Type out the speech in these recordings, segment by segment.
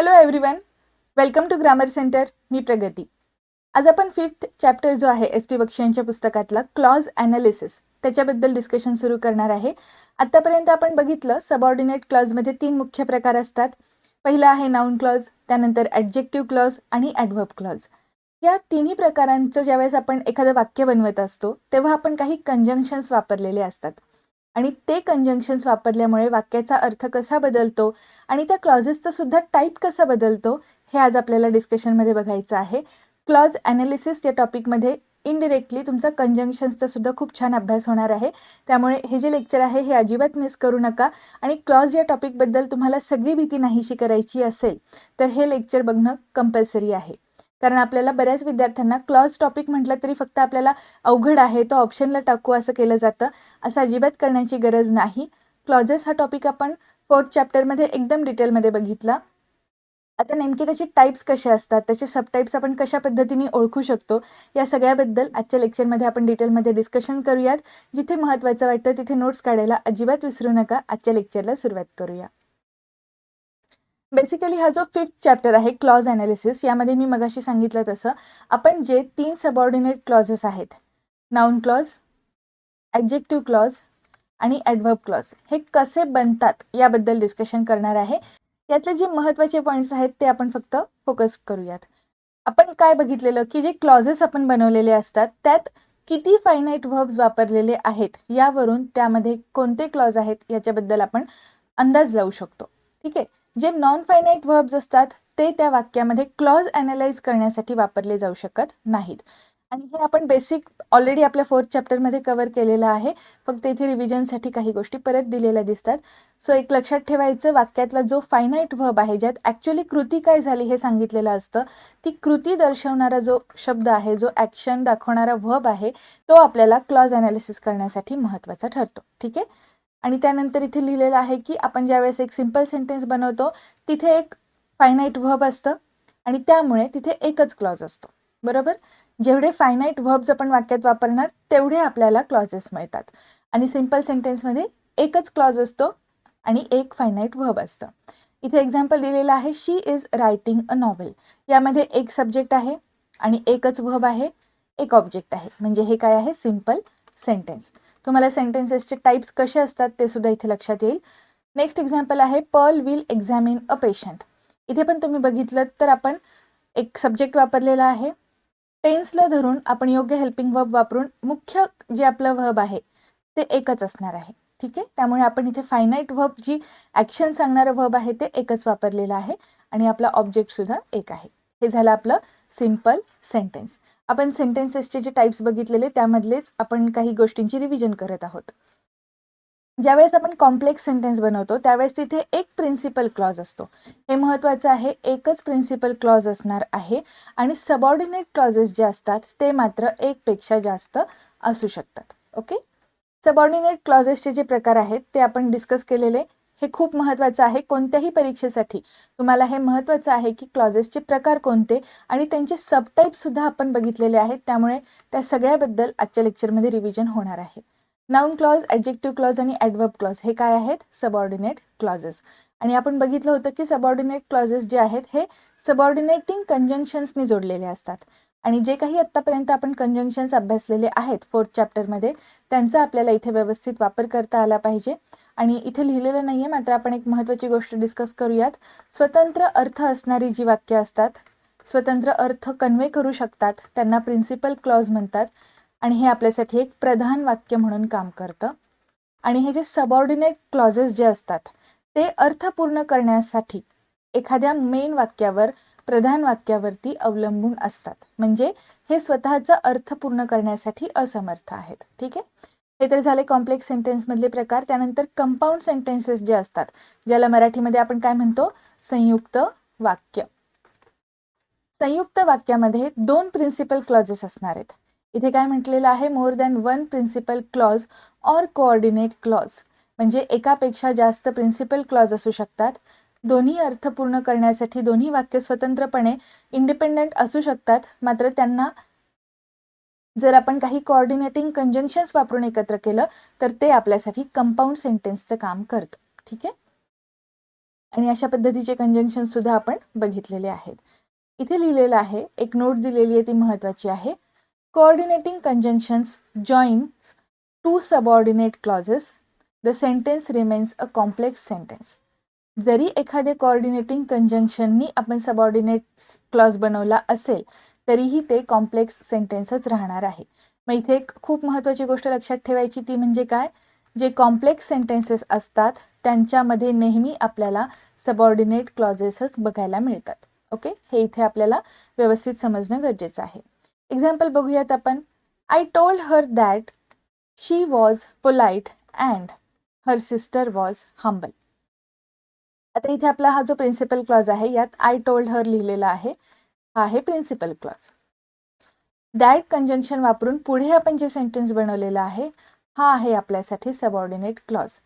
Hello everyone welcome to grammar centre मी प्रगती. आज आपण fifth chapter जो आहे एस पी बक्षी यांच्या पुस्तकातला क्लॉज ॲनालिसिस त्याच्याबद्दल डिस्कशन सुरू करणार आहे. आत्तापर्यंत आपण बघितलं सबऑर्डिनेट क्लॉजमध्ये तीन मुख्य प्रकार असतात. पहिलं आहे नाऊन क्लॉज त्यानंतर ॲडजेक्टिव्ह क्लॉज आणि ॲडव्हर्ब क्लॉज या तिन्ही प्रकारांचं ज्यावेळेस आपण एखादं वाक्य बनवत असतो तेव्हा आपण काही कंजंक्शन्स वापरलेले असतात. आणि ते कंजंक्शन्स वापरल्यामुळे वाक्याचा अर्थ कसा बदलतो आणि त्या क्लॉजेसचा सुद्धा टाईप कसा बदलतो हे आज आपल्याला डिस्कशनमध्ये बघायचं आहे. क्लॉज ॲनालिसिस या टॉपिकमध्ये इनडिरेक्टली तुमचा कंजंक्शन्सचा सुद्धा खूप छान अभ्यास होणार आहे. त्यामुळे हे जे लेक्चर आहे हे अजिबात मिस करू नका आणि क्लॉज या टॉपिकबद्दल तुम्हाला सगळी भीती नाहीशी करायची असेल तर हे लेक्चर बघणं कंपल्सरी आहे. कारण आपल्याला बऱ्याच विद्यार्थ्यांना क्लॉज टॉपिक म्हटलं तरी फक्त आपल्याला अवघड आहे तो ऑप्शनला टाकू असं केलं जातं असं अजिबात करण्याची गरज नाही. क्लॉजेस हा टॉपिक आपण फोर्थ चॅप्टरमध्ये एकदम डिटेलमध्ये बघितला. आता नेमके त्याचे टाईप्स कसे असतात त्याचे सबटाईप्स आपण कशा पद्धतीने ओळखू शकतो या सगळ्याबद्दल आजच्या लेक्चरमध्ये आपण डिटेलमध्ये डिस्कशन करूयात. जिथे महत्त्वाचं वाटतं तिथे नोट्स काढायला अजिबात विसरू नका. आजच्या लेक्चरला सुरुवात करूया. बेसिकली हा जो फिफ्थ चॅप्टर आहे क्लॉज अनालिसिस यामध्ये मी मगाशी सांगितलं तसं आपण जे तीन सबऑर्डिनेट क्लॉजेस आहेत नाऊन क्लॉज ॲडजेक्टिव्ह क्लॉज आणि ॲडव्हर्ब क्लॉज हे कसे बनतात याबद्दल डिस्कशन करणार आहे. यातले जे महत्त्वाचे पॉईंट्स आहेत ते आपण फक्त फोकस करूयात. आपण काय बघितलेलं की जे क्लॉजेस आपण बनवलेले असतात त्यात किती फायनाईट व्हर्ब्स वापरलेले आहेत यावरून त्यामध्ये कोणते क्लॉज आहेत याच्याबद्दल आपण अंदाज लावू शकतो. ठीक आहे? जे नॉन फायनाईट व्हर्ब्स असतात ते त्या वाक्यामध्ये क्लॉज अनालाइज करण्यासाठी वापरले जाऊ शकत नाहीत. आणि हे आपण बेसिक ऑलरेडी आपल्या फोर्थ चॅप्टरमध्ये कव्हर केलेलं आहे. फक्त इथे रिव्हिजनसाठी काही गोष्टी परत दिलेल्या दिसतात. सो एक लक्षात ठेवायचं वाक्यातला जो फायनाईट व्हब आहे ज्यात ॲक्च्युली कृती काय झाली हे सांगितलेलं असतं ती कृती दर्शवणारा जो शब्द आहे जो ॲक्शन दाखवणारा व्हब आहे तो आपल्याला क्लॉज अनालिसिस करण्यासाठी महत्त्वाचा ठरतो. ठीक आहे? आणि त्यानंतर इथे लिहिलेलं आहे की आपण ज्यावेळेस एक सिंपल सेंटेन्स बनवतो तिथे एक फायनाईट व्हब असतं आणि त्यामुळे तिथे एकच क्लॉज असतो. बरोबर? जेवढे फायनाईट व्हब्स आपण वाक्यात वापरणार तेवढे आपल्याला क्लॉजेस मिळतात. आणि सिंपल सेंटेन्समध्ये एकच क्लॉज असतो आणि एक फायनाईट व्हब असतं. इथे एक्झाम्पल दिलेलं आहे she is writing a novel यामध्ये एक सब्जेक्ट आहे आणि एकच व्हब आहे एक ऑब्जेक्ट आहे. म्हणजे हे काय आहे? सिंपल सेंटेन्स तुम्हाला सेंटेन्सेसचे टाईप्स कसे असतात ते सुद्धा इथे लक्षात येईल. नेक्स्ट एक्झाम्पल आहे Pearl will examine a patient इथे पण तुम्ही बघितलं तर आपण एक सब्जेक्ट वापरलेला आहे. टेन्सला धरून आपण योग्य हेल्पिंग वर्ब वापरून मुख्य जे आपलं व्हब आहे ते एकच असणार आहे. ठीक आहे? त्यामुळे आपण इथे फायनाईट व्हब जी ॲक्शन सांगणारं व्हब आहे ते एकच वापरलेलं आहे. आणि आपला ऑब्जेक्टसुद्धा एक आहे. हे झालं आपलं सिंपल सेंटेन्स. आपण सेंटेन्सेसचे जे टाईप्स बघितलेले त्यामधलेच आपण काही गोष्टींची रिव्हिजन करत आहोत. ज्यावेळेस आपण कॉम्प्लेक्स सेंटेन्स बनवतो त्यावेळेस तिथे एक प्रिन्सिपल क्लॉज असतो. हे महत्त्वाचं आहे एकच प्रिन्सिपल क्लॉज असणार आहे आणि सबऑर्डिनेट क्लॉजेस जे असतात ते मात्र एकपेक्षा जास्त असू शकतात. ओके सबऑर्डिनेट क्लॉजेसचे जे प्रकार आहेत ते आपण डिस्कस केलेले हे खूप महत्त्वाचं आहे कोणत्याही परीक्षेसाठी. तुम्हाला हे महत्त्वाचं आहे की क्लॉजेसचे प्रकार कोणते आणि त्यांचे सबटाईपसुद्धा आपण बघितलेले आहेत. त्यामुळे त्या सगळ्याबद्दल आजच्या लेक्चरमध्ये रिव्हिजन होणार आहे. नाऊन क्लॉज ॲडजेक्टिव्ह क्लॉज आणि ॲडवर्ब क्लॉज हे काय आहेत? सबऑर्डिनेट क्लॉजेस आणि आपण बघितलं होतं की सबऑर्डिनेट क्लॉजेस जे आहेत हे सबऑर्डिनेटिंग कंजंक्शन्सनी जोडलेले असतात. आणि जे काही आत्तापर्यंत आपण कंजंक्शन्स अभ्यासलेले आहेत फोर्थ चॅप्टरमध्ये त्यांचा आपल्याला इथे व्यवस्थित वापर करता आला पाहिजे. आणि इथे लिहिलेलं नाही आहे मात्र आपण एक महत्त्वाची गोष्ट डिस्कस करूयात. स्वतंत्र अर्थ असणारी जी वाक्य असतात स्वतंत्र अर्थ कन्वे करू शकतात त्यांना प्रिन्सिपल क्लॉज म्हणतात. आणि हे आपल्यासाठी एक प्रधान वाक्य म्हणून काम करतं. आणि हे जे सबऑर्डिनेट क्लॉजेस जे असतात ते अर्थ पूर्ण करण्यासाठी एखाद्या मेन वाक्यावर प्रधान वाक्यावरती अवलंबून असतात. म्हणजे हे स्वतःचा अर्थ पूर्ण करण्यासाठी असमर्थ आहेत. ठीक आहे? हे तर झाले कॉम्प्लेक्स सेंटेन्समधले प्रकार. त्यानंतर कंपाऊंड सेंटेन्सेस जे असतात ज्याला मराठीमध्ये आपण काय म्हणतो? संयुक्त वाक्य. संयुक्त वाक्यामध्ये दोन प्रिन्सिपल क्लॉजेस असणार आहेत. इथे काय म्हटलेलं आहे? More than one principal clause or coordinate clause म्हणजे एकापेक्षा जास्त प्रिन्सिपल क्लॉज असू शकतात. दोन्ही अर्थ पूर्ण करण्यासाठी दोन्ही वाक्य स्वतंत्रपणे इंडिपेंडंट असू शकतात. मात्र त्यांना जर आपण काही कोऑर्डिनेटिंग कंजंक्शन्स वापरून एकत्र केलं तर ते आपल्यासाठी कंपाऊंड सेंटेन्सचं काम करतं. ठीक आहे? आणि अशा पद्धतीचे कंजंक्शन सुद्धा आपण बघितलेले आहेत. इथे लिहिलेलं आहे एक नोट दिलेली आहे ती महत्वाची आहे. Coordinating conjunctions joins two subordinate clauses the sentence remains a complex sentence जरी एखादे कोऑर्डिनेटिंग कंजंक्शननी आपण सबऑर्डिनेट क्लॉज बनवला असेल तरीही ते कॉम्प्लेक्स सेंटेन्सच राहणार आहे. मग इथे एक खूप महत्त्वाची गोष्ट लक्षात ठेवायची ती म्हणजे काय? जे कॉम्प्लेक्स सेंटेन्सेस असतात त्यांच्यामध्ये नेहमी आपल्याला सबऑर्डिनेट क्लॉजेसच बघायला मिळतात. ओके हे इथे आपल्याला व्यवस्थित समजणं गरजेचं आहे. एक्झाम्पल बघूयात आपण. I told her that she was polite and her sister was humble आता इथे आपला हा जो प्रिन्सिपल क्लॉज आहे यात आय टोल्ड हर लिहिलेला आहे. हा आहे प्रिन्सिपल क्लॉज दॅट कंजंक्शन वापरून पुढे आपण जे सेंटेन्स बनवलेलं आहे हा आहे आपल्यासाठी सबऑर्डिनेट क्लॉज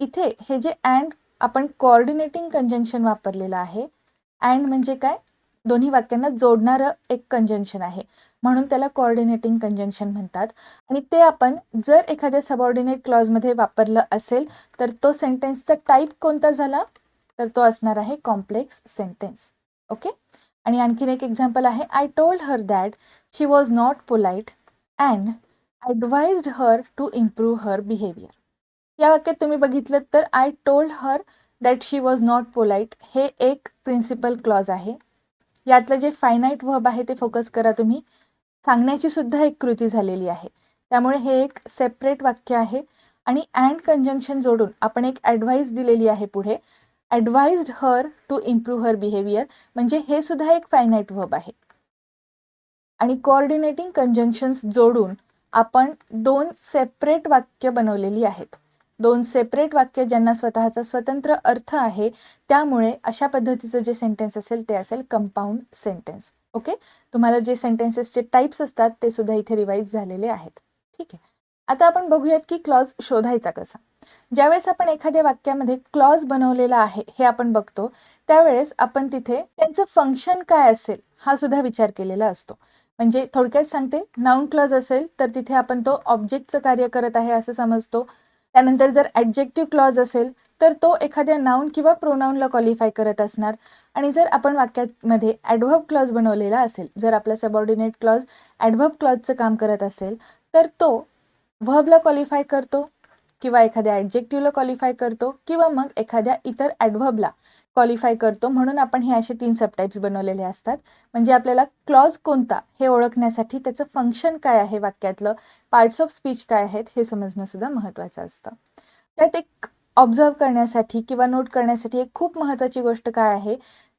इथे हे जे अँड आपण कोऑर्डिनेटिंग कंजंक्शन वापरलेलं आहे अँड म्हणजे काय? दोन्ही वाक्यांना जोडणारं एक कंजंक्शन आहे. म्हणून त्याला कोऑर्डिनेटिंग कंजंक्शन म्हणतात. आणि ते आपण जर एखाद्या सबऑर्डिनेट क्लॉजमध्ये वापरलं असेल तर तो सेंटेन्सचा टाईप कोणता झाला? तर तो असणार आहे कॉम्प्लेक्स सेंटेन्स ओके आणि आणखीन एक एक्झाम्पल आहे I told her that she was not polite and advised her to improve her behaviour या वाक्यात तुम्ही बघितलं तर I told her that she was not polite हे एक प्रिन्सिपल क्लॉज आहे. यातलं जे फायनाईट वर्ब आहे ते फोकस करा तुम्ही. सांगण्याची सुद्धा एक कृती झालेली आहे. त्यामुळे हे एक सेपरेट वाक्य आहे. आणि अँड कंजंक्शन जोडून आपण एक ॲडवाईस दिलेली आहे पुढे. Advised her to improve her behaviour म्हणजे हे सुद्धा एक फायनाईट वर्ब आहे. आणि कोऑर्डिनेटिंग कंजंक्शन्स जोडून आपण दोन सेपरेट वाक्य बनवलेली आहेत. दोन सेपरेट वाक्य ज्यांना स्वतःचा स्वतंत्र अर्थ आहे त्यामुळे अशा पद्धतीचं जे सेंटेन्स असेल ते असेल कंपाऊंड सेंटेन्स ओके तुम्हाला जे सेंटेन्सेसचे टाईप्स असतात ते सुद्धा इथे रिवाईज झालेले आहेत. ठीक आहे? आता आपण बघूयात की क्लॉज शोधायचा कसा. ज्यावेळेस आपण एखाद्या वाक्यामध्ये क्लॉज बनवलेला आहे हे आपण बघतो त्यावेळेस आपण तिथे त्यांचं फंक्शन काय असेल हा सुद्धा विचार केलेला असतो. म्हणजे थोडक्यात सांगते नाऊन क्लॉज असेल तर तिथे आपण तो ऑब्जेक्टचं कार्य करत आहे असं समजतो. त्यानंतर जर ॲडजेक्टिव्ह क्लॉज असेल तर तो एखाद्या नाऊन किंवा प्रोनाऊनला क्वालिफाय करत असणार. आणि जर आपण वाक्यामध्ये ॲडव्हब क्लॉज बनवलेला असेल जर आपला सबॉर्डिनेट क्लॉज ॲडव्हब क्लॉजचं काम करत असेल तर तो व्हर्बला क्वालिफाय करतो किंवा एखाद्या ॲडजेक्टिव्हला क्वालिफाय करतो किंवा मग एखाद्या इतर ॲडव्हबला क्वालिफाय करतो. म्हणून आपण हे असे तीन सबटाईप्स बनवलेले असतात. म्हणजे आपल्याला क्लॉज कोणता हे ओळखण्यासाठी त्याचं फंक्शन काय आहे वाक्यातलं? पार्ट्स ऑफ स्पीच काय आहेत? हे समजणंसुद्धा महत्त्वाचं असतं. त्यात एक ऑब्झर्व करण्यासाठी किंवा नोट करण्यासाठी एक खूप महत्त्वाची गोष्ट काय आहे?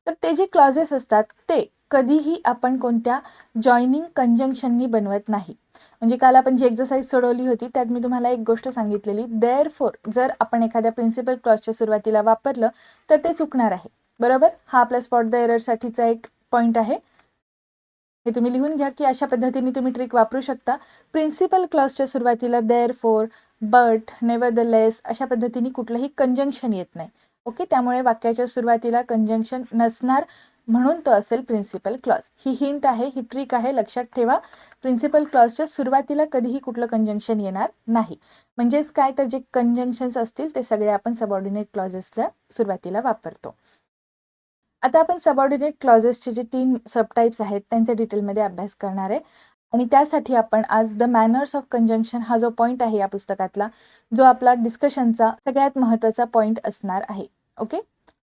तर ते जे क्लॉजेस असतात ते कधीही आपण कोणत्या जॉईनिंग कंजंक्शननी बनवत नाही. म्हणजे काल आपण जी एक्झरसाईज सोडवली होती त्यात मी तुम्हाला एक गोष्ट सांगितलेली. देअर फोर जर आपण एखाद्या प्रिन्सिपल क्लॉजच्या सुरुवातीला वापरलं तर ते चुकणार आहे. बरोबर? हा आपला स्पॉट द एररसाठीचा एक पॉईंट आहे. हे तुम्ही लिहून घ्या की अशा पद्धतीने तुम्ही ट्रिक वापरू शकता. प्रिन्सिपल क्लॉजच्या सुरुवातीला therefore but nevertheless अशा पद्धतीने कुठलंही कंजंक्शन येत नाही. ओके त्यामुळे वाक्याच्या सुरुवातीला कंजंक्शन नसणार. म्हणून तो असेल प्रिन्सिपल क्लॉज ही हिंट आहे ही ट्रिक आहे लक्षात ठेवा. प्रिन्सिपल क्लॉजच्या सुरुवातीला कधीही कुठलं कंजंक्शन येणार नाही. म्हणजेच काय तर जे कंजंक्शन्स असतील ते सगळे आपण सबऑर्डिनेट क्लॉजेसच्या सुरुवातीला वापरतो. आता आपण सबऑर्डिनेट क्लॉजेसचे जे तीन सबटाईप्स आहेत त्यांच्या डिटेलमध्ये अभ्यास करणार आहे. आणि त्यासाठी आपण आज द मॅनर्स ऑफ कंजंक्शन हा जो पॉईंट आहे या पुस्तकातला जो आपला डिस्कशनचा सगळ्यात महत्त्वाचा पॉईंट असणार आहे. ओके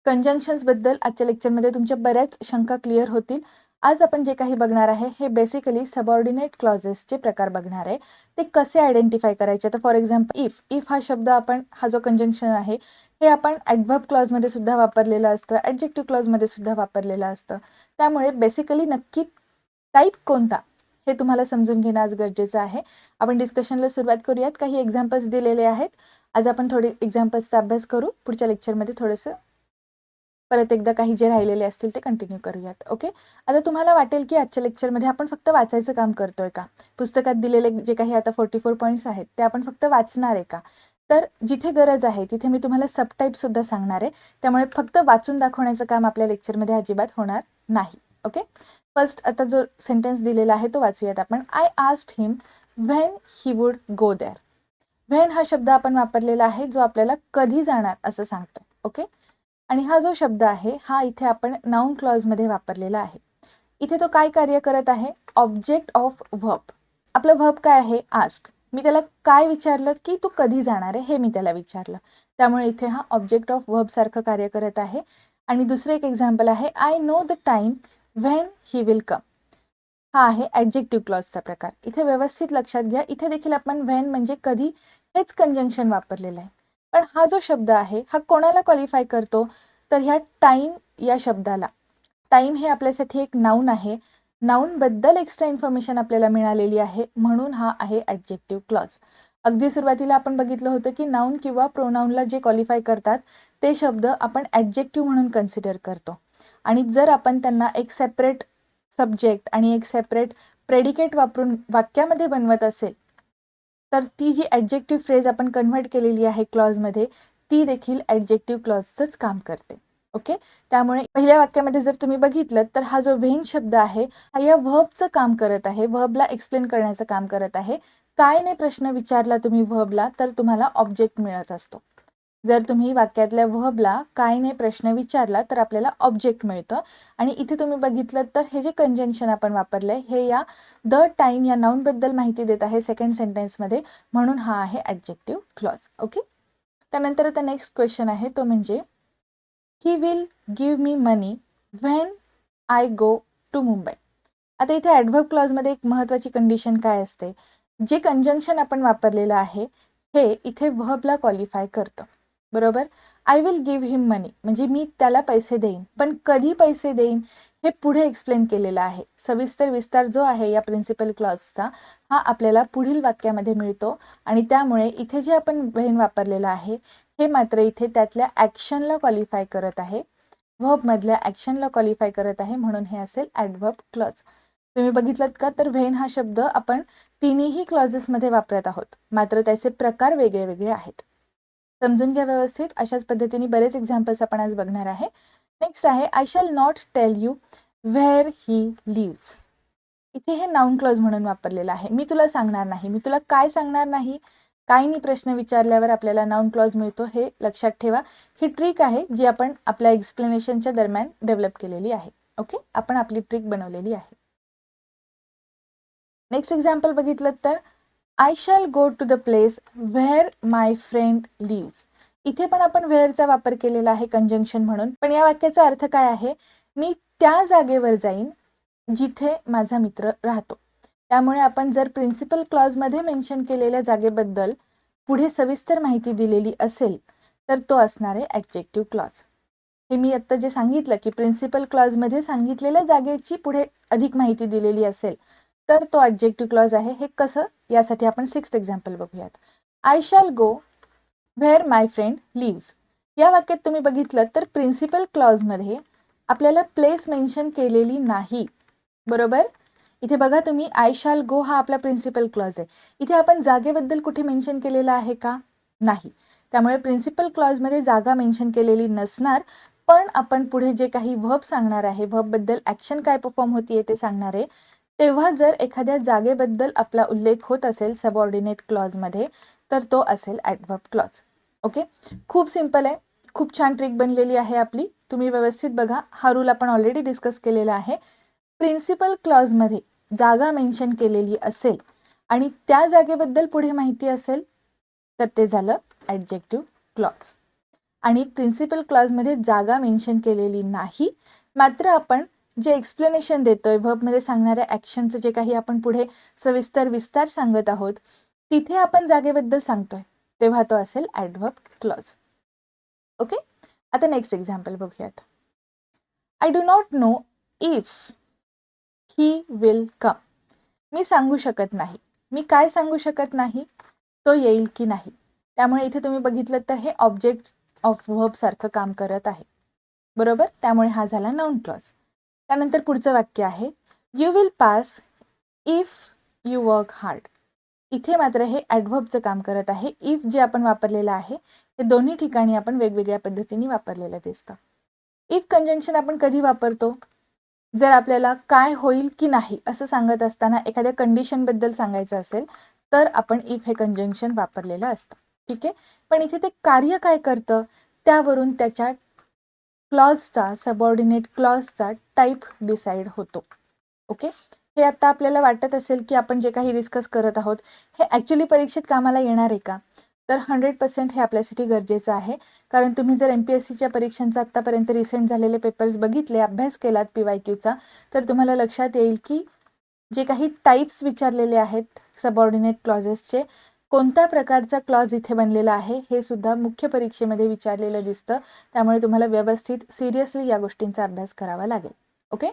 कंजंक्शन्सबद्दल आजच्या लेक्चरमध्ये तुमच्या बऱ्याच शंका क्लिअर होतील. आज आपण जे काही बघणार आहे हे बेसिकली सबऑर्डिनेट क्लॉजेसचे प्रकार बघणार आहे. ते कसे आयडेंटिफाय करायचे? तर फॉर एक्झाम्पल इफ इफ हा शब्द आपण हा जो कंजंक्शन आहे हे आपण ॲडव्हर्ब क्लॉजमध्ये सुद्धा वापरलेलं असतं ॲडजेक्टिव्ह क्लॉजमध्ये सुद्धा वापरलेलं असतं. त्यामुळे बेसिकली नक्की टाईप कोणता हे तुम्हाला समजून घेणं आज गरजेचं आहे. आपण डिस्कशनला सुरुवात करूयात. काही एक्झाम्पल्स दिलेले आहेत. आज आपण थोडी एक्झाम्पल्सचा अभ्यास करू. पुढच्या लेक्चरमध्ये थोडंसं परत एकदा काही जे राहिलेले असतील ते कंटिन्यू करूयात ओके आता तुम्हाला वाटेल की आजच्या लेक्चरमध्ये आपण फक्त वाचायचं काम करतोय का? पुस्तकात दिलेले जे काही आता फोर्टी फोर पॉईंट्स आहेत ते आपण फक्त वाचणार आहे का? तर जिथे गरज आहे तिथे मी तुम्हाला सबटाईपसुद्धा सांगणार आहे. त्यामुळे फक्त वाचून दाखवण्याचं काम आपल्या लेक्चरमध्ये अजिबात होणार नाही ओके फर्स्ट आता जो सेंटेन्स दिलेला आहे तो वाचूयात आपण. I asked him when he would go there when हा शब्द आपण वापरलेला आहे जो आपल्याला कधी जाणार असं सांगतो ओके आणि हा जो शब्द आहे हा इथे आपण नाऊन क्लॉजमध्ये वापरलेला आहे. इथे तो काय कार्य करत आहे? ऑब्जेक्ट ऑफ व्हर्ब आपलं व्हर्ब काय आहे? आस्क मी त्याला काय विचारलं की तू कधी जाणार आहे हे मी त्याला विचारलं. त्यामुळे इथे हा ऑब्जेक्ट ऑफ व्हबसारखं कार्य करत आहे. आणि दुसरं एक एक्झाम्पल आहे I know the time when he will come हा आहे ॲडजेक्टिव्ह क्लॉजचा प्रकार. इथे व्यवस्थित लक्षात घ्या. इथे देखील आपण व्हेन म्हणजे कधी हेच कंजंक्शन वापरलेलं आहे. पण हा जो शब्द आहे हा कोणाला क्वालिफाय करतो? तर ह्या टाईम या शब्दाला. टाईम हे आपल्यासाठी एक नाऊन आहे. नाऊनबद्दल एक्स्ट्रा इन्फॉर्मेशन आपल्याला मिळालेली आहे म्हणून हा आहे ॲडजेक्टिव्ह क्लॉज अगदी सुरुवातीला आपण बघितलं होतं की नाऊन किंवा प्रोनाऊनला जे क्वालिफाय करतात ते शब्द आपण ॲडजेक्टिव्ह म्हणून कन्सिडर करतो. आणि जर आपण त्यांना एक सेपरेट सब्जेक्ट आणि एक सेपरेट प्रेडिकेट वापरून वाक्यामध्ये बनवत असेल तर ती जी ॲडजेक्टिव्ह फ्रेज आपण कन्व्हर्ट केलेली आहे क्लॉजमध्ये ती देखील ॲडजेक्टिव्ह क्लॉजचंच काम करते. ओके त्यामुळे पहिल्या वाक्यामध्ये जर तुम्ही बघितलं तर हा जो व्हेन शब्द आहे हा या व्हबचं काम करत आहे. व्हबला एक्सप्लेन करण्याचं काम करत आहे. काय नाही प्रश्न विचारला तुम्ही व्हबला तर तुम्हाला ऑब्जेक्ट मिळत असतो. जर तुम्ही वाक्यातल्या व्हबला काय नाही प्रश्न विचारला तर आपल्याला ऑब्जेक्ट मिळतं. आणि इथे तुम्ही बघितलं तर हे जे कंजंक्शन आपण वापरलंय हे या द टाईम या नाऊनबद्दल माहिती देत आहे सेकंड सेंटेन्समध्ये म्हणून हा आहे ॲडजेक्टिव्ह क्लॉज ओके त्यानंतर आता नेक्स्ट क्वेश्चन आहे तो म्हणजे he will give me money when I go to Mumbai आता इथे ॲडव्हर्ब क्लॉजमध्ये एक महत्त्वाची कंडिशन काय असते? जे कंजंक्शन आपण वापरलेलं आहे हे इथे व्हबला क्वालिफाय करतं. बरोबर? I will give him money म्हणजे मी त्याला पैसे देईन. पण कधी पैसे देईन हे पुढे एक्सप्लेन केलेलं आहे. सविस्तर विस्तार जो आहे या प्रिन्सिपल क्लॉजचा हा आपल्याला पुढील वाक्यामध्ये मिळतो. आणि त्यामुळे इथे जे आपण बहीण वापरलेलं आहे हे मात्र इथे त्यातल्या ॲक्शनला क्वालिफाय करत आहे. व्हबमधल्या ॲक्शनला क्वालिफाय करत आहे म्हणून हे असेल ॲडव्हब क्लॉज तुम्ही बघितलं का? तर व्हेन हा शब्द आपण तिन्हीही क्लॉजेसमध्ये वापरत आहोत. मात्र त्याचे प्रकार वेगळे वेगळे आहेत. समजून घ्या व्यवस्थित. अशाच पद्धतीने बरेच एक्झाम्पल्स आपण आज बघणार आहे. नेक्स्ट आहे I shall not tell you where he lives इथे हे नाऊन क्लॉज म्हणून वापरलेलं आहे. मी तुला सांगणार नाही. मी तुला काय सांगणार नाही? काय नाही प्रश्न विचारल्यावर आपल्याला नाऊन क्लॉज मिळतो हे लक्षात ठेवा. ही ट्रिक आहे जी आपण आपल्या एक्सप्लेनेशनच्या दरम्यान डेव्हलप केलेली आहे. ओके आपण आपली ट्रिक बनवलेली आहे. नेक्स्ट एक्झाम्पल बघितलं तर I shall go to the place where my friend lives इथे पण आपण व्हेअरचा वापर केलेला आहे कंजंक्शन म्हणून. पण या वाक्याचा अर्थ काय आहे? मी त्या जागेवर जाईन जिथे माझा मित्र राहतो. त्यामुळे आपण जर प्रिन्सिपल क्लॉजमध्ये मेन्शन केलेल्या जागेबद्दल पुढे सविस्तर माहिती दिलेली असेल तर तो असणार आहे ॲडजेक्टिव्ह क्लॉज हे मी आत्ता जे सांगितलं की प्रिन्सिपल क्लॉजमध्ये सांगितलेल्या जागेची पुढे अधिक माहिती दिलेली असेल तर तो ऑब्जेक्टिव्ह क्लॉज आहे. हे कसं? यासाठी आपण सिक्स्थ एक्झाम्पल बघूयात. I shall go where my friend lives या वाक्यात तुम्ही बघितलं तर प्रिन्सिपल क्लॉजमध्ये आपल्याला प्लेस मेन्शन केलेली नाही. बरोबर? इथे बघा तुम्ही आय शाल गो हा आपला प्रिन्सिपल क्लॉज आहे. इथे आपण जागेबद्दल कुठे मेन्शन केलेलं आहे का? नाही. त्यामुळे प्रिन्सिपल क्लॉजमध्ये जागा मेन्शन केलेली नसणार पण आपण पुढे जे काही व्हब सांगणार आहे व्हबबद्दल ॲक्शन काय परफॉर्म होतीये ते सांगणार आहे. तेव्हा जर एखाद्या जागेबद्दल आपला उल्लेख होत असेल सबऑर्डिनेट क्लॉजमध्ये तर तो असेल ॲडव्हर्ब क्लॉज ओके खूप सिंपल आहे. खूप छान ट्रिक बनलेली आहे आपली. तुम्ही व्यवस्थित बघा. हा रूल आपण ऑलरेडी डिस्कस केलेला आहे. प्रिन्सिपल क्लॉजमध्ये जागा मेन्शन केलेली असेल आणि त्या जागेबद्दल पुढे माहिती असेल तर ते झालं ॲडजेक्टिव्ह क्लॉज आणि प्रिन्सिपल क्लॉजमध्ये जागा मेन्शन केलेली नाही. मात्र आपण जे एक्सप्लेनेशन देतोय व्हबमध्ये सांगणाऱ्या ॲक्शनचं जे काही आपण पुढे सविस्तर विस्तार सांगत आहोत तिथे आपण जागेबद्दल सांगतोय. तेव्हा तो असेल ॲडव्हब क्लॉज ओके आता नेक्स्ट एक्झाम्पल बघूयात. I do not know if he will come मी सांगू शकत नाही. मी काय सांगू शकत नाही? तो येईल की नाही? त्यामुळे इथे तुम्ही बघितलं तर हे ऑब्जेक्ट ऑफ व्हब सारखं काम करत आहे. बरोबर? त्यामुळे हा झाला नाऊन क्लॉज त्यानंतर पुढचं वाक्य आहे you will pass if you work hard इथे मात्र हे ॲडव्हबचं काम करत आहे. इफ जे आपण वापरलेलं आहे ते दोन्ही ठिकाणी आपण वेगवेगळ्या पद्धतीने वापरलेलं दिसतं. इफ कंजंक्शन आपण कधी वापरतो? जर आपल्याला काय होईल की नाही असं सांगत असताना एखाद्या कंडिशनबद्दल सांगायचं असेल तर आपण इफ हे कंजंक्शन वापरलेलं असतं. ठीक आहे? पण इथे ते कार्य काय करतं? त्यावरून त्याच्या क्लॉजचा सबऑर्डिनेट क्लॉजचा टाईप डिसाईड होतो. ओके? हे आता आपल्याला वाटत असेल की आपण जे काही डिस्कस करत आहोत हे ॲक्च्युली परीक्षेत कामाला येणार आहे का? तर हंड्रेड पर्सेंट हे आपल्यासाठी गरजेचं आहे. कारण तुम्ही जर एम पी एस सीच्या परीक्षांचा आत्तापर्यंत रिसेंट झालेले पेपर्स बघितले अभ्यास केलात पी वाय क्यूचा तर तुम्हाला लक्षात येईल की जे काही टाईप्स विचारलेले आहेत सबऑर्डिनेट क्लॉजेसचे कोणत्या प्रकारचा क्लॉज इथे बनलेला आहे हे सुद्धा मुख्य परीक्षेमध्ये विचारलेलं दिसतं. त्यामुळे तुम्हाला व्यवस्थित सिरियसली या गोष्टींचा अभ्यास करावा लागेल. ओके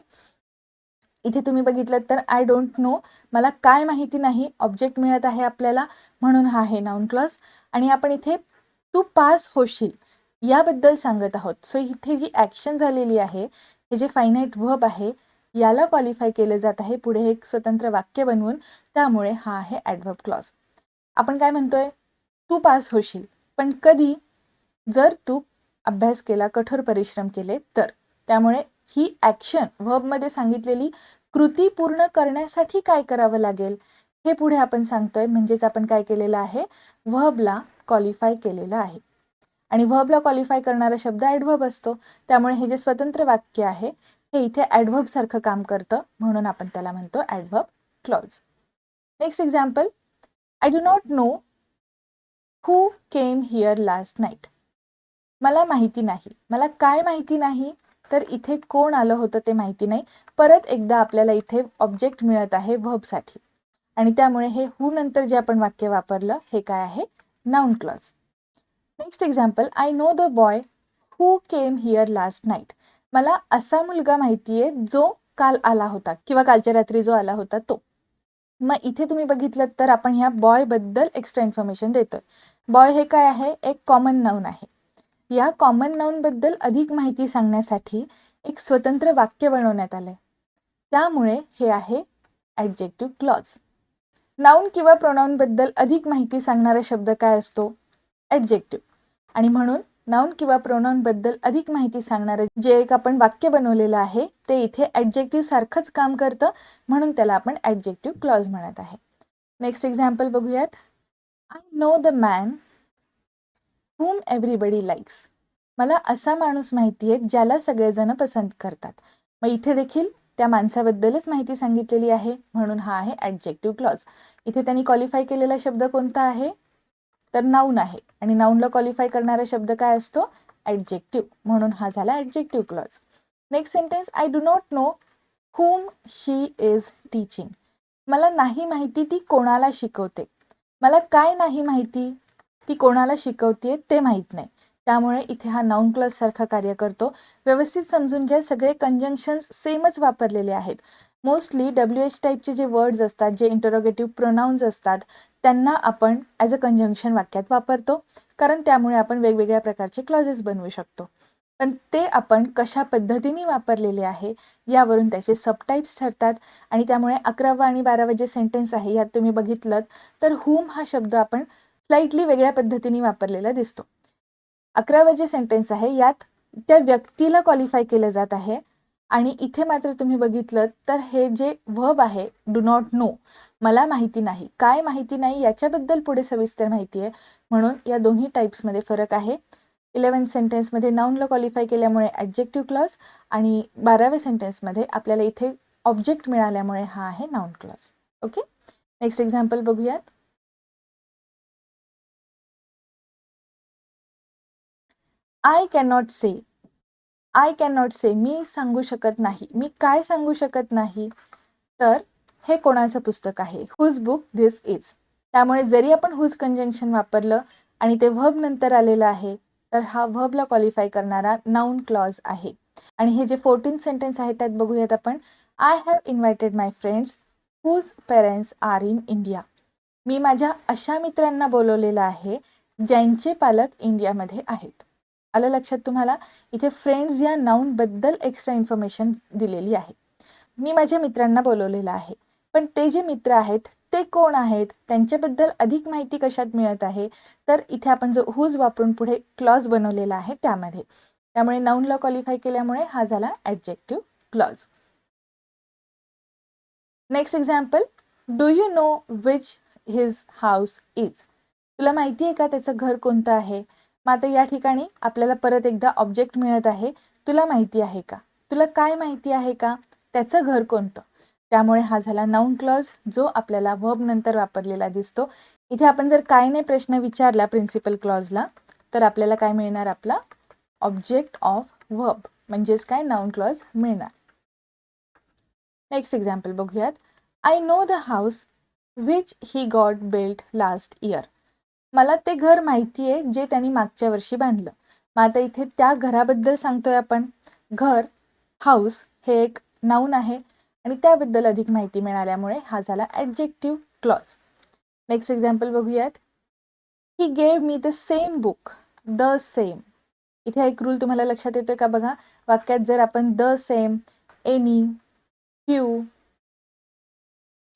इथे तुम्ही बघितलं तर आय डोंट नो मला काय माहिती नाही ऑब्जेक्ट मिळत आहे आपल्याला म्हणून हा आहे नाउन क्लॉज आणि आपण इथे तू पास होशील याबद्दल सांगत आहोत. सो इथे जी ॲक्शन झालेली आहे हे जे फायनाईट व्हब आहे याला क्वालिफाय केलं जात आहे. पुढे एक स्वतंत्र वाक्य बनवून त्यामुळे हा आहे ॲडव्हब क्लॉज आपण काय म्हणतोय? तू पास होशील. पण कधी? जर तू अभ्यास केला कठोर परिश्रम केले तर. त्यामुळे ही ॲक्शन व्हबमध्ये सांगितलेली कृती पूर्ण करण्यासाठी काय करावं लागेल? हे पुढे आपण सांगतोय. म्हणजेच आपण काय केलेलं आहे? व्हबला क्वालिफाय केलेलं आहे. आणि व्हबला क्वालिफाय करणारा शब्द ॲडव्हब असतो. त्यामुळे हे जे स्वतंत्र वाक्य आहे हे इथे ॲडव्हब सारखं काम करतं. म्हणून आपण त्याला म्हणतो adverb clause next example I do not know who came here last night मला माहिती नाही. मला काय माहिती नाही? तर इथे कोण आलं होतं ते माहिती नाही. परत एकदा आपल्याला इथे ऑब्जेक्ट मिळत आहे व्हबसाठी आणि त्यामुळे हे हू नंतर जे आपण वाक्य वापरलं हे काय आहे? Noun clause next example I know the boy who came here last night मला असा मुलगा माहिती आहे जो काल आला होता किंवा कालच्या रात्री जो आला होता तो. मग इथे तुम्ही बघितलं तर आपण ह्या बॉयबद्दल एक्स्ट्रा इन्फॉर्मेशन देतोय. बॉय हे काय आहे? एक कॉमन नाऊन आहे. या कॉमन नाऊनबद्दल अधिक माहिती सांगण्यासाठी एक स्वतंत्र वाक्य बनवण्यात आलंय. त्यामुळे हे आहे ॲडजेक्टिव्ह क्लॉज नाऊन किंवा प्रोनाऊनबद्दल अधिक माहिती सांगणारा शब्द काय असतो? ॲडजेक्टिव्ह आणि म्हणून नाऊन किंवा प्रोनाऊनबद्दल अधिक माहिती सांगणारं जे एक आपण वाक्य बनवलेलं आहे ते इथे ॲडजेक्टिव्ह सारखंच काम करतं म्हणून त्याला आपण ॲडजेक्टिव्ह क्लॉज म्हणत आहे. नेक्स्ट एक्झाम्पल बघूयात. I know the man whom everybody likes मला असा माणूस माहिती आहे ज्याला सगळेजण पसंत करतात. मग इथे देखील त्या माणसाबद्दलच माहिती सांगितलेली आहे म्हणून हा आहे ॲडजेक्टिव्ह क्लॉज इथे त्यांनी क्वालिफाय केलेला शब्द कोणता आहे? तर नाऊन आहे. आणि नाऊनला क्वालिफाय करणारा शब्द काय असतो? ॲडजेक्टिव्ह म्हणून हा झाला adjective clause next sentence I do not know whom she is teaching मला नाही माहिती ती कोणाला शिकवते. मला काय नाही माहिती ती कोणाला शिकवते ते माहीत नाही. त्यामुळे इथे हा नाऊन क्लॉज सारखा कार्य करतो. व्यवस्थित समजून घ्या सगळे कंजंक्शन्स सेमच वापरलेले आहेत. मोस्टली डब्ल्यू एच टाईपचे जे वर्ड्स असतात जे इंटरोगेटिव्ह प्रोनाऊन्स असतात त्यांना आपण ॲज अ कंजंक्शन वाक्यात वापरतो. कारण त्यामुळे आपण वेगवेगळ्या प्रकारचे क्लॉजेस बनवू शकतो. पण ते आपण कशा पद्धतीने वापरलेले आहे यावरून त्याचे सबटाईप्स ठरतात. आणि त्यामुळे अकरावा आणि बारावा जे सेंटेन्स आहे यात तुम्ही बघितलं तर हुम हा शब्द आपण स्लाइटली वेगळ्या पद्धतीने वापरलेला दिसतो. अकरावा जे सेंटेन्स आहे यात त्या व्यक्तीला क्वालिफाय केलं जात आहे. आणि इथे मात्र तुम्ही बघितलं तर हे जे व्हब आहे डू नॉट नो मला माहिती नाही. काय माहिती नाही याच्याबद्दल पुढे सविस्तर माहिती आहे. म्हणून या दोन्ही टाईप्समध्ये फरक आहे. इलेवन्थ सेंटेन्समध्ये नाऊनला क्वालिफाय केल्यामुळे ॲडजेक्टिव्ह क्लॉज आणि बाराव्या सेंटेन्समध्ये आपल्याला इथे ऑब्जेक्ट मिळाल्यामुळे हा आहे noun clause okay next example बघूयात. I can not say I can not say मी सांगू शकत नाही. मी काय सांगू शकत नाही? तर हे कोणाचं पुस्तक आहे? हुज बुक धिस इज त्यामुळे जरी आपण हुज कंजंक्शन वापरलं आणि ते व्हब नंतर आलेलं आहे तर हा व्हबला क्वालिफाय करणारा नाऊन क्लॉज आहे. आणि हे जे फोर्टीन सेंटेन्स आहेत त्यात बघूयात आपण I have invited my friends whose parents are in India मी माझ्या अशा मित्रांना बोलवलेलं आहे ज्यांचे पालक इंडियामध्ये आहेत. आलं लक्षात तुम्हाला? इथे फ्रेंड्स या नाऊनबद्दल एक्स्ट्रा इन्फॉर्मेशन दिलेली आहे. मी माझ्या मित्रांना बोलवलेलं आहे. पण ते जे मित्र आहेत ते कोण आहेत? त्यांच्याबद्दल अधिक माहिती कशात मिळत आहे? तर इथे आपण जो हुज वापरून पुढे क्लॉज बनवलेला आहे त्यामध्ये. त्यामुळे नाऊनला क्वालिफाय केल्यामुळे हा झाला adjective clause next example do you know which his house is तुला माहिती आहे का त्याचं घर कोणतं आहे? मग आता या ठिकाणी आपल्याला परत एकदा ऑब्जेक्ट मिळत आहे. तुला माहिती आहे का? तुला काय माहिती आहे का? त्याचं घर कोणतं? त्यामुळे हा झाला नाऊन क्लॉज जो आपल्याला वर्ब नंतर वापरलेला दिसतो. इथे आपण जर काय नाही प्रश्न विचारला प्रिन्सिपल क्लॉजला तर आपल्याला काय मिळणार? आपला ऑब्जेक्ट ऑफ वर्ब म्हणजेच काय? नाऊन क्लॉज मिळणार. नेक्स्ट एक्झाम्पल बघूयात. I know the house which he got build last year मला ते घर माहिती आहे जे त्यांनी मागच्या वर्षी बांधलं. मग आता इथे त्या घराबद्दल सांगतोय आपण. घर हाऊस हे एक नाऊन आहे आणि त्याबद्दल अधिक माहिती मिळाल्यामुळे हा झाला ॲडजेक्टिव्ह क्लॉज नेक्स्ट एक्झाम्पल बघूयात. He gave me the same book the same इथे एक रूल तुम्हाला लक्षात येतोय का बघा? वाक्यात जर आपण द सेम एनी फ्यू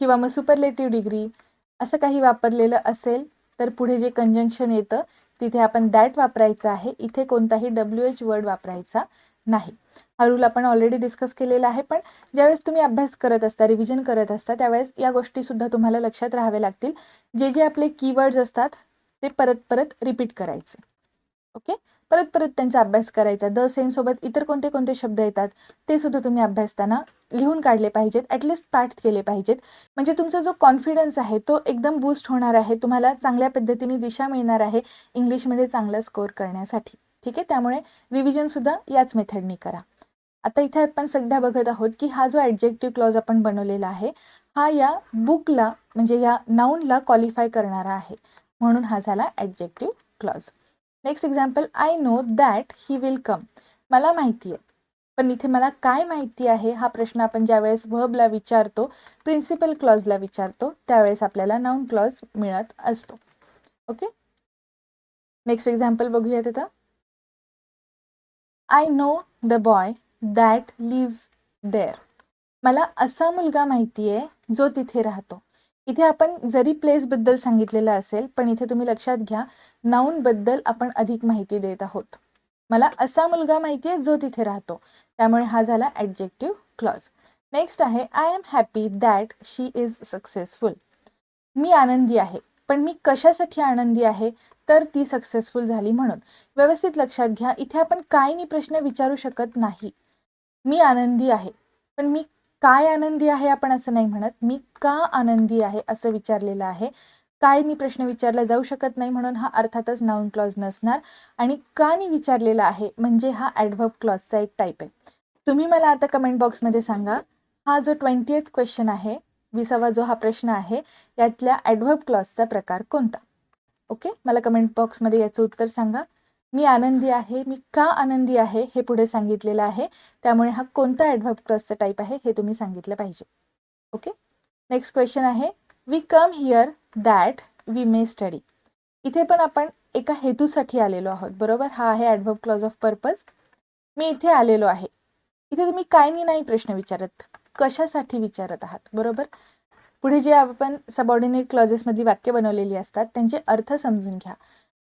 किंवा मग सुपरलेटिव्ह डिग्री असं काही वापरलेलं असेल तर पुढे जे कंजंक्शन येतं तिथे आपण दॅट वापरायचं आहे. इथे कोणताही डब्ल्यू एच वर्ड वापरायचा नाही. हा रूल आपण ऑलरेडी डिस्कस केलेला आहे पण ज्यावेळेस तुम्ही अभ्यास करत असता रिव्हिजन करत असता त्यावेळेस या गोष्टीसुद्धा तुम्हाला लक्षात राहावे लागतील. जे जे आपले कीवर्ड्स असतात ते परत परत रिपीट करायचे. ओके परत परत त्यांचा अभ्यास करायचा. द सेम सोबत इतर कोणते कोणते शब्द येतात ते सुद्धा तुम्ही अभ्यासताना लिहून काढले पाहिजेत ॲटलिस्ट पाठ केले पाहिजेत. म्हणजे तुमचा जो कॉन्फिडन्स आहे तो एकदम बूस्ट होणार आहे. तुम्हाला चांगल्या पद्धतीने दिशा मिळणार आहे इंग्लिशमध्ये चांगला स्कोअर करण्यासाठी. ठीक आहे? त्यामुळे रिव्हिजनसुद्धा याच मेथडनी करा. आता इथे आपण सध्या बघत आहोत की हा जो ॲडजेक्टिव्ह क्लॉज आपण बनवलेला आहे हा या बुकला म्हणजे या नाऊनला क्वालिफाय करणारा आहे. म्हणून हा झाला adjective clause next example I know that he will come मला माहिती आहे पण इथे मला काय माहिती आहे? हा प्रश्न आपण ज्यावेळेस व्हबला विचारतो प्रिन्सिपल क्लॉजला विचारतो त्यावेळेस आपल्याला नाऊन क्लॉज मिळत असतो. ओके नेक्स्ट एक्झाम्पल बघूयात आता. I know the boy that lives there मला असा मुलगा माहिती आहे जो तिथे राहतो. इथे आपण जरी प्लेसबद्दल सांगितलेलं असेल पण इथे तुम्ही लक्षात घ्या नाऊनबद्दल आपण अधिक माहिती देत आहोत. मला असा मुलगा माहिती आहे जो तिथे राहतो. त्यामुळे हा झाला ॲडजेक्टिव्ह क्लॉज नेक्स्ट आहे I am happy that she is successful मी आनंदी आहे पण मी कशासाठी आनंदी आहे? तर ती सक्सेसफुल झाली म्हणून. व्यवस्थित लक्षात घ्या इथे आपण काय नि प्रश्न विचारू शकत नाही. मी आनंदी आहे पण मी काय आनंदी आहे आपण असं नाही म्हणत. मी का आनंदी आहे असं विचारलेलं आहे? काय मी प्रश्न विचारला जाऊ शकत नाही म्हणून हा अर्थातच नाऊन क्लॉज नसणार. आणि का मी विचारलेला आहे म्हणजे हा ॲडव्हर्ब क्लॉजचा एक टाईप आहे. तुम्ही मला आता कमेंट बॉक्समध्ये सांगा. हा जो ट्वेंटी क्वेश्चन आहे विसावा जो हा प्रश्न आहे यातल्या ॲडव्हर्ब क्लॉजचा प्रकार कोणता? ओके मला कमेंट बॉक्समध्ये याचं उत्तर सांगा. मी आनंदी आहे मी का आनंदी आहे हे पुढे सांगितलेलं आहे. त्यामुळे हा कोणता ॲडव्हर्ब क्लॉजचा टाईप आहे हे तुम्ही सांगितलं पाहिजे. ओके नेक्स्ट क्वेश्चन आहे. We come here that we may study इथे पण आपण एका हेतूसाठी आलेलो आहोत. बरोबर? हा आहे ॲडव्हर्ब क्लॉज ऑफ पर्पज मी इथे आलेलो आहे. इथे तुम्ही काय नाही प्रश्न विचारत. कशासाठी विचारत आहात? बरोबर? पुढे जे आपण सबऑर्डिनेट क्लॉजेसमध्ये वाक्य बनवलेली असतात त्यांचे अर्थ समजून घ्या.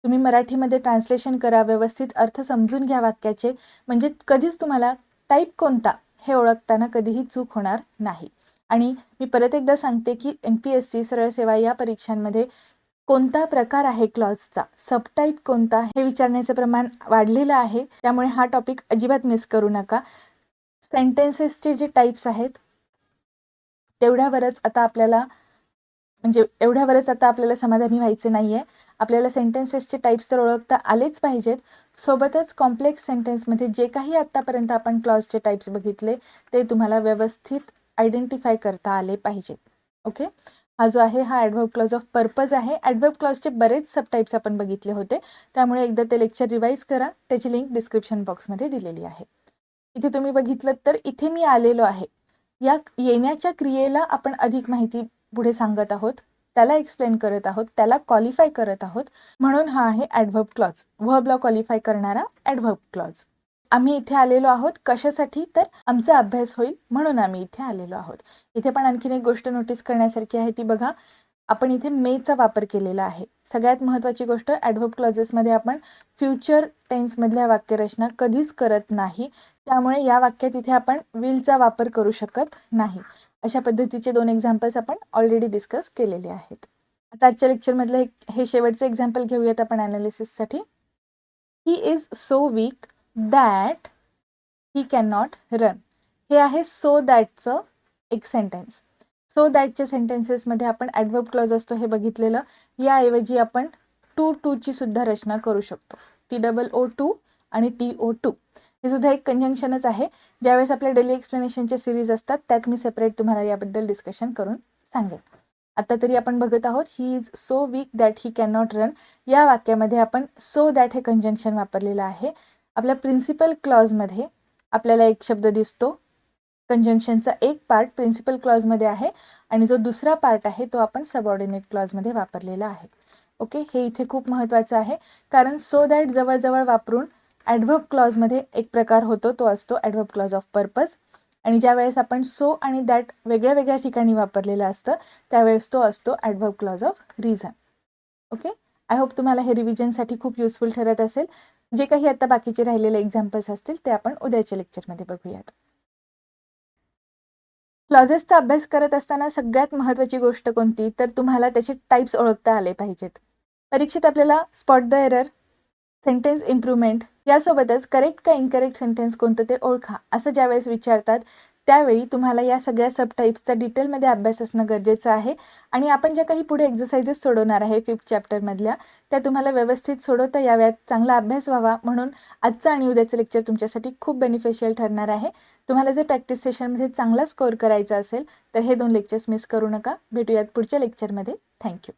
तुम्ही मराठीमध्ये ट्रान्सलेशन करा व्यवस्थित अर्थ समजून घ्या वाक्याचे. म्हणजे कधीच तुम्हाला टाईप कोणता हे ओळखताना कधीही चूक होणार नाही. आणि मी परत एकदा सांगते की एम पी एस सी सरळ सेवा या परीक्षांमध्ये कोणता प्रकार आहे क्लॉजचा सबटाईप कोणता? हे विचारण्याचं प्रमाण वाढलेलं आहे. त्यामुळे हा टॉपिक अजिबात मिस करू नका. सेंटेन्सेसचे जे टाईप्स आहेत तेवढ्यावरच आता आपल्याला म्हणजे एवढ्यावरच आता आपल्याला समाधानी व्हायचे नाही आहे आपल्याला सेंटेन्सेसचे टाईप्स तर ओळखता आलेच पाहिजेत. सोबतच कॉम्प्लेक्स सेंटेन्समध्ये जे काही आत्तापर्यंत आपण क्लॉजचे टाईप्स बघितले ते तुम्हाला व्यवस्थित आयडेंटिफाय करता आले पाहिजेत. ओके हा जो आहे हा ॲडव्हर्ब क्लॉज ऑफ पर्पज आहे. ॲडव्हर्ब क्लॉजचे बरेच सब टाईप्स आपण बघितले होते. त्यामुळे एकदा ते लेक्चर रिवाईज करा. त्याची लिंक डिस्क्रिप्शन बॉक्समध्ये दिलेली आहे. इथे तुम्ही बघितलं तर इथे मी आलेलो आहे. या येण्याच्या क्रियेला आपण अधिक माहिती पुढे सांगत आहोत त्याला एक्सप्लेन करत आहोत त्याला क्वालिफाय करत आहोत. म्हणून हा आहे ॲडव्हर्ब क्लॉज व्हर्बला क्वालिफाय करणारा ॲडव्हर्ब क्लॉज आम्ही इथे आलेलो आहोत कशासाठी? तर आमचा अभ्यास होईल म्हणून आम्ही इथे आलेलो आहोत. इथे पण आणखीन एक गोष्ट नोटीस करण्यासारखी आहे ती बघा. आपण इथे मेचा वापर केलेला आहे. सगळ्यात महत्त्वाची गोष्ट ॲडव्हर्ब क्लॉजेसमध्ये आपण फ्युचर टेन्समधल्या वाक्यरचना कधीच करत नाही. त्यामुळे या वाक्यात इथे आपण विलचा वापर करू शकत नाही. अशा पद्धतीचे दोन एक्झाम्पल्स आपण ऑलरेडी डिस्कस केलेले आहेत. आता आजच्या लेक्चरमधलं हे शेवटचं एक्झाम्पल घेऊयात आपण ॲनालिसिससाठी he is so weak that he can not run हे आहे सो दॅटचं एक सेंटेन्स सो दॅटच्या सेंटेन्सेसमध्ये आपण ॲडवर्ब क्लॉज असतो हे बघितलेलं. याऐवजी आपण टू टूची सुद्धा रचना करू शकतो. टी डबल ओ टू आणि टी ओ टू हे सुद्धा एक कंजंक्शनच आहे. ज्यावेळेस आपल्या डेली एक्सप्लेनेशनचे सिरीज असतात त्यात मी सेपरेट तुम्हाला याबद्दल डिस्कशन करून सांगेन. आता तरी आपण बघत आहोत he is so weak that he can not run या वाक्यामध्ये आपण सो दॅट हे कंजंक्शन वापरलेलं आहे. आपल्या प्रिन्सिपल क्लॉजमध्ये आपल्याला एक शब्द दिसतो कंजंक्शनचा एक पार्ट प्रिन्सिपल क्लॉजमध्ये आहे आणि जो दुसरा पार्ट आहे तो आपण सबऑर्डिनेट क्लॉजमध्ये वापरलेला आहे. ओके हे इथे खूप महत्त्वाचं आहे. कारण सो दॅट जवळजवळ वापरून ॲडव्हब क्लॉजमध्ये एक प्रकार होतो तो असतो ॲडव्हब क्लॉज ऑफ पर्पज आणि ज्या वेळेस आपण सो आणि दॅट वेगळ्या वेगळ्या ठिकाणी वापरलेलं असतं त्यावेळेस तो असतो adverb clause of reason okay I hope तुम्हाला हे रिव्हिजनसाठी खूप युजफुल ठरत असेल. जे काही आता बाकीचे राहिलेले एक्झाम्पल्स असतील ते आपण उद्याच्या लेक्चरमध्ये बघूयात. क्लॉजेसचा अभ्यास करत असताना सगळ्यात महत्त्वाची गोष्ट कोणती? तर तुम्हाला त्याचे टाईप्स ओळखता आले पाहिजेत. परीक्षेत आपल्याला spot the error sentence improvement यासोबतच करेक्ट का इनकरेक्ट सेंटेन्स कोणतं ते ओळखा असं ज्यावेळेस विचारतात त्यावेळी तुम्हाला या सगळ्या सब टाईप्सचा डिटेलमध्ये अभ्यास असणं गरजेचं आहे. आणि आपण ज्या काही पुढे एक्झरसाइजेस सोडवणार आहे फिफ्थ चॅप्टरमधल्या त्या तुम्हाला व्यवस्थित सोडवता याव्यात. चांगला अभ्यास व्हावा म्हणून आजचं आणि उद्याचं लेक्चर तुमच्यासाठी खूप बेनिफिशियल ठरणार आहे. तुम्हाला जर प्रॅक्टिस सेशनमध्ये चांगला स्कोअर करायचा असेल तर हे दोन लेक्चर्स मिस करू नका. भेटूयात पुढच्या लेक्चरमध्ये थँक्यू